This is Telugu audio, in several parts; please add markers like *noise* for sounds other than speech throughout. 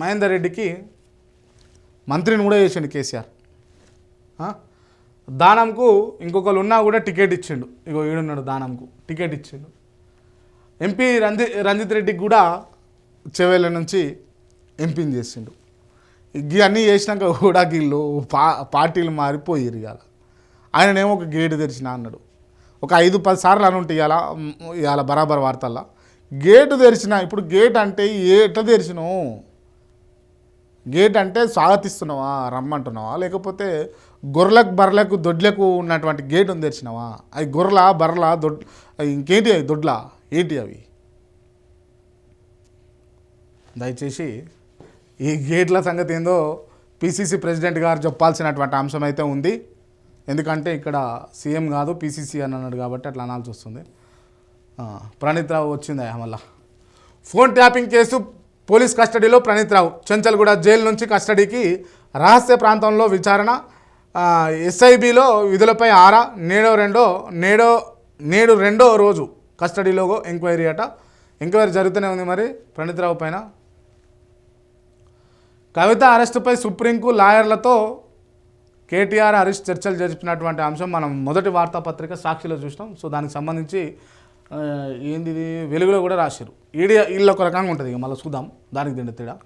మహేందర్ రెడ్డికి మంత్రిని కూడా చేసిండు కేసీఆర్. దానంకు ఇంకొకరు ఉన్నా కూడా టికెట్ ఇచ్చిండు. ఇగో ఈడున్నాడు దానంకు. టికెట్ ఇచ్చిండు. ఎంపీ రంజి రంజిత్ రెడ్డికి కూడా చెవేళ్ళ నుంచి ఎంపీని చేసిండు. ఇవన్నీ చేసినాక కూడా వీళ్ళు పా పార్టీలు మారిపోయారు ఇవాళ ఆయననేమో ఒక గేటు తెరిచిన అన్నాడు. ఒక ఐదు పది సార్లు అని ఉంటాయి ఇవాళ ఇవాళ బరాబర్ వార్తల్లో. గేటు తెరిచిన ఇప్పుడు గేట్ అంటే ఏ ఎట్లా తెరిచినావు గేట్ అంటే స్వాగతిస్తున్నావా రమ్మంటున్నావా? లేకపోతే గొర్రెలకు బర్రెలకు దొడ్లకు ఉన్నటువంటి గేట్ ఉంది తెరిచినావా? అవి గొర్రెల బర్రెల దొడ్ ఇంకేంటి అవి దొడ్ల? ఏంటి అవి? దయచేసి ఈ గేట్ల సంగతి ఏందో పిసిసి ప్రెసిడెంట్ గారు చెప్పాల్సినటువంటి అంశం అయితే ఉంది. ఎందుకంటే ఇక్కడ సీఎం కాదు పిసిసి అని అన్నాడు కాబట్టి అట్లా అనాల్సి వస్తుంది. ప్రణీత ప్రణీత్ రావు వచ్చింది మళ్ళా? ఫోన్ ట్యాపింగ్ కేసు పోలీస్ కస్టడీలో ప్రణీత్రావు చెంచల్గూడ జైలు నుంచి కస్టడీకి రహస్య ప్రాంతంలో విచారణ. ఎస్ఐబిలో విధులపై ఆరా. నేడో రెండో నేడో నేడు రెండో రోజు కస్టడీలో ఎంక్వైరీ అట. ఎంక్వైరీ జరుగుతూనే ఉంది మరి ప్రణీత్ రావు పైన. కవిత అరెస్టుపై సుప్రీంకు లాయర్లతో కేటీఆర్ హరీష్ చర్చలు జరిపినటువంటి అంశం మనం మొదటి వార్తాపత్రిక సాక్షిలో చూసినాం. సో దానికి సంబంధించి ఏంది వెలుగులో కూడా రాశారు. ఈడీ వీళ్ళు ఒక రకంగా ఉంటుంది ఇక మళ్ళీ చూద్దాం. దానికి తిండి తేడా.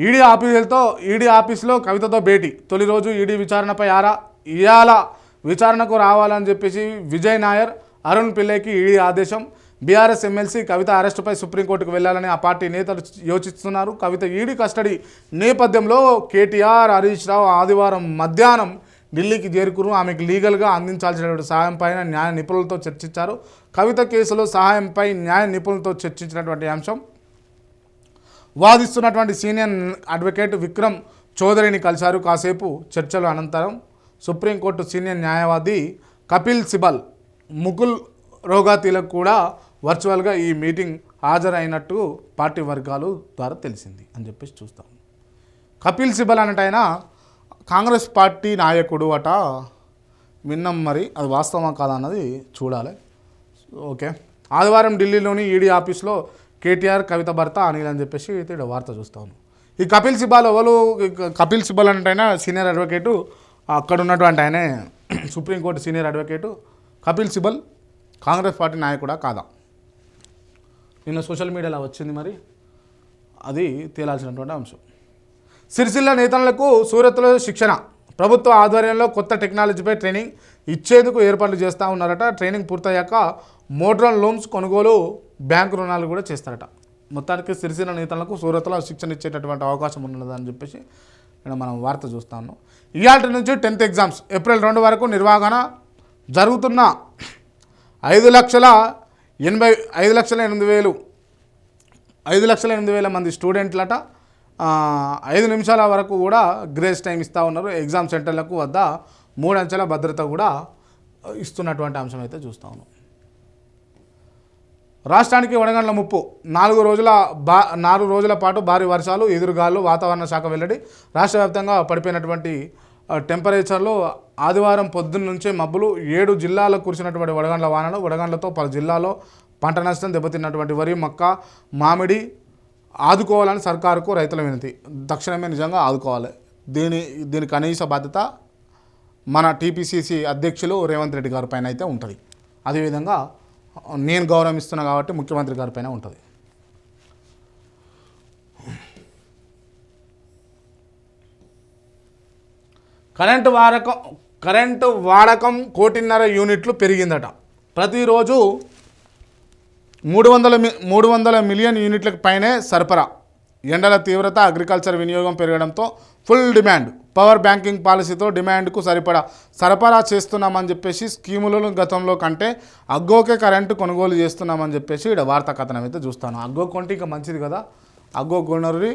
ఈడీ ఆఫీసులతో ఈడీ ఆఫీస్లో కవితతో భేటీ. తొలి రోజు ఈడీ విచారణపై ఆరా. ఇయాల విచారణకు రావాలని చెప్పేసి విజయ్ నాయర్ అరుణ్ పిల్లైకి ఈడీ ఆదేశం. బీఆర్ఎస్ ఎమ్మెల్సీ కవిత అరెస్టుపై సుప్రీంకోర్టుకు వెళ్ళాలని ఆ పార్టీ నేతలు యోచిస్తున్నారు. కవిత ఈడీ కస్టడీ నేపథ్యంలో కేటీఆర్ హరీష్ రావు ఆదివారం మధ్యాహ్నం ఢిల్లీకి చేరుకును ఆమెకు లీగల్గా అందించాల్సినటువంటి సహాయం పైన న్యాయ నిపుణులతో చర్చించారు. కవిత కేసులో సహాయంపై న్యాయ నిపుణులతో చర్చించినటువంటి అంశం వాదిస్తున్నటువంటి సీనియర్ అడ్వకేట్ విక్రమ్ చౌదరిని కలిశారు. కాసేపు చర్చల అనంతరం సుప్రీంకోర్టు సీనియర్ న్యాయవాది కపిల్ సిబల్ ముకుల్ రోగాతీలకు కూడా వర్చువల్గా ఈ మీటింగ్ హాజరైనట్టు పార్టీ వర్గాలు ద్వారా తెలిసింది అని చెప్పేసి చూస్తాం. కపిల్ సిబల్ అన్నట్టు కాంగ్రెస్ పార్టీ నాయకుడు అట. విన్నాం మరి అది వాస్తవమా కాదా అన్నది చూడాలి. ఓకే. ఆదివారం ఢిల్లీలోని ఈడీ ఆఫీస్లో కేటీఆర్ కవిత భర్త అనిల్ అని చెప్పేసి అయితే వార్త చూస్తాను ఈ కపిల్ సిబాల్ ఎవరు? కపిల్ సిబాల్ అంటే సీనియర్ అడ్వకేటు. అక్కడ ఉన్నటువంటి ఆయనే *clears throat* supreme court senior advocate. Kapil Sibal Congress party నాయకుడా కాదా? నిన్న సోషల్ మీడియాలో వచ్చింది మరి. అది తేలాల్సినటువంటి అంశం. సిరిసిల్ల నేతలకు సూరత్లో శిక్షణ. ప్రభుత్వ ఆధ్వర్యంలో కొత్త టెక్నాలజీపై ట్రైనింగ్ ఇచ్చేందుకు ఏర్పాట్లు చేస్తూ ఉన్నారట. ట్రైనింగ్ పూర్తయ్యాక మోడ్రన్ లోన్స్ కొనుగోలు బ్యాంకు రుణాలు కూడా చేస్తారట. మొత్తానికి సిరిసిల్ల నేతలకు సూరత్లో శిక్షణ ఇచ్చేటటువంటి అవకాశం ఉన్నదని చెప్పేసి ఇక్కడ మనం వార్త చూస్తాను ఇవాళ నుంచి టెన్త్ ఎగ్జామ్స్. ఏప్రిల్ రెండు వరకు నిర్వహణ జరుగుతున్న ఐదు లక్షల ఎనభై ఐదు లక్షల ఎనిమిది వేలు ఐదు లక్షల ఎనిమిది వేల మంది స్టూడెంట్లట. ఐదు నిమిషాల వరకు కూడా గ్రేస్ టైం ఇస్తూ ఉన్నారు. ఎగ్జామ్ సెంటర్లకు వద్ద మూడంచెల భద్రత కూడా ఇస్తున్నటువంటి అంశం అయితే చూస్తూ ఉన్నాం. రాష్ట్రానికి వడగండ్ల ముప్పు. నాలుగు రోజుల బా నాలుగు రోజుల పాటు భారీ వర్షాలు ఎదురుగాలు వాతావరణ శాఖ వెల్లడి రాష్ట్ర వ్యాప్తంగా పడిపోయినటువంటి టెంపరేచర్లో టెంపరేచర్లు ఆదివారం పొద్దున్న నుంచే మబ్బులు ఏడు జిల్లాలో కురిసినటువంటి వడగండ్ల వానలు వడగండ్లతో పలు జిల్లాలో పంట నష్టం దెబ్బతిన్నటువంటి వరి మొక్క మామిడి ఆదుకోవాలని సర్కారుకు రైతుల వినతి. తక్షణమే నిజంగా ఆదుకోవాలి. దీని దీని కనీస బాధ్యత మన టీపీసీసీ అధ్యక్షులు రేవంత్ రెడ్డి గారి పైన అయితే ఉంటుంది. అదేవిధంగా నేను గౌరవిస్తున్నా కాబట్టి ముఖ్యమంత్రి గారి పైన ఉంటుంది. కరెంటు వాడకం కరెంటు వాడకం కోటిన్నర యూనిట్లు పెరిగిందట. ప్రతిరోజు మూడు వందల మి మూడు వందల మిలియన్ యూనిట్లకు పైనే సరఫరా. ఎండల తీవ్రత అగ్రికల్చర్ వినియోగం పెరగడంతో ఫుల్ డిమాండ్. పవర్ బ్యాంకింగ్ పాలసీతో డిమాండ్కు సరిపడా సరఫరా చేస్తున్నామని చెప్పేసి స్కీములను గతంలో కంటే అగ్గోకే కరెంటు కొనుగోలు చేస్తున్నామని చెప్పేసి ఇక్కడ వార్తా కథనం అయితే చూస్తాను. అగ్గో కొంటే ఇంకా మంచిది కదా. అగ్గో కొనరి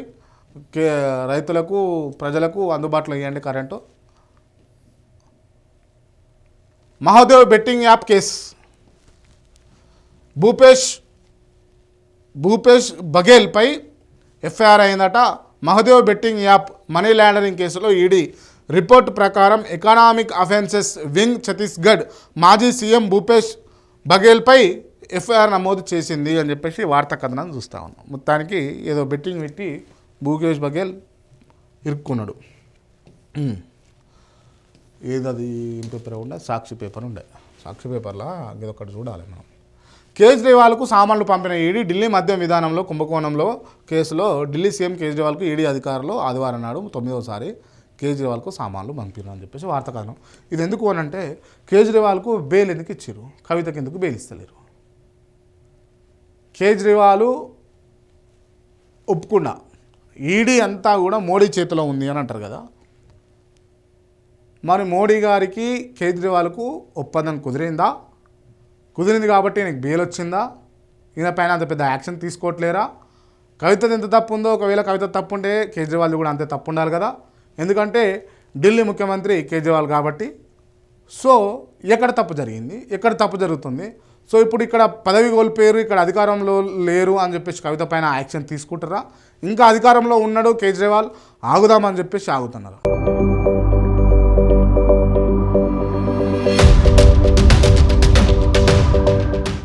కే రైతులకు ప్రజలకు అందుబాటులో ఇవ్వండి current. Mahadev betting app case. Bhupesh Bhupesh బఘేల్పై FIR అయిందట. Mahadev betting app money laundering కేసులో ఈడీ. రిపోర్ట్ ప్రకారం ఎకనామిక్ అఫెన్సెస్ వింగ్ ఛత్తీస్గఢ్ మాజీ సీఎం భూపేష్ బఘేల్పై ఎఫ్ఐఆర్ నమోదు చేసింది అని చెప్పేసి వార్తా కథనం చూస్తా ఉన్నాం. మొత్తానికి ఏదో బెట్టింగ్ పెట్టి భూపేష్ బఘేల్ ఇరుక్కున్నాడు. ఏదది ఏం పేపర్ ఉండే సాక్షి పేపర్ ఉండే. సాక్షి పేపర్లో? ఇదొకటి చూడాలి మనం. కేజ్రీవాల్కు సామాన్లు పంపిన ఈడీ ఢిల్లీ మద్యం విధానంలో కుంభకోణంలో కేసులో ఢిల్లీ సీఎం కేజ్రీవాల్కు ఈడీ అధికారులు ఆదివారం నాడు తొమ్మిదవసారి కేజ్రీవాల్కు సామాన్లు పంపిరు అని చెప్పేసి వార్త కథనం ఇది ఎందుకు అని అంటే కేజ్రీవాల్కు బెయిల్ ఎందుకు ఇచ్చారు కవితకి ఎందుకు బెయిల్ ఇస్తలేరు. కేజ్రీవాల్ ఒప్పుకున్నా. ఈడీ అంతా కూడా మోడీ చేతిలో ఉంది అని అంటారు కదా. మరి మోడీ గారికి కేజ్రీవాల్కు ఒప్పందం కుదిరిందా? కుదిరింది కాబట్టి నీకు బెయిల్ వచ్చిందా? ఈయన పైన అంత పెద్ద యాక్షన్ తీసుకోవట్లేరా? కవిత ఎంత తప్పు ఉందో ఒకవేళ కవిత తప్పు ఉంటే కేజ్రీవాల్ కూడా అంతే తప్పు ఉండాలి కదా? ఎందుకంటే ఢిల్లీ ముఖ్యమంత్రి కేజ్రీవాల్ కాబట్టి. సో ఎక్కడ తప్పు జరిగింది? ఎక్కడ తప్పు జరుగుతుంది? సో ఇప్పుడు ఇక్కడ పదవి కోల్పోయారు ఇక్కడ అధికారంలో లేరు అని చెప్పేసి కవిత పైన యాక్షన్ తీసుకుంటారా? ఇంకా అధికారంలో ఉన్నాడు కేజ్రీవాల్ ఆగుదామని చెప్పేసి ఆగుతున్నారు.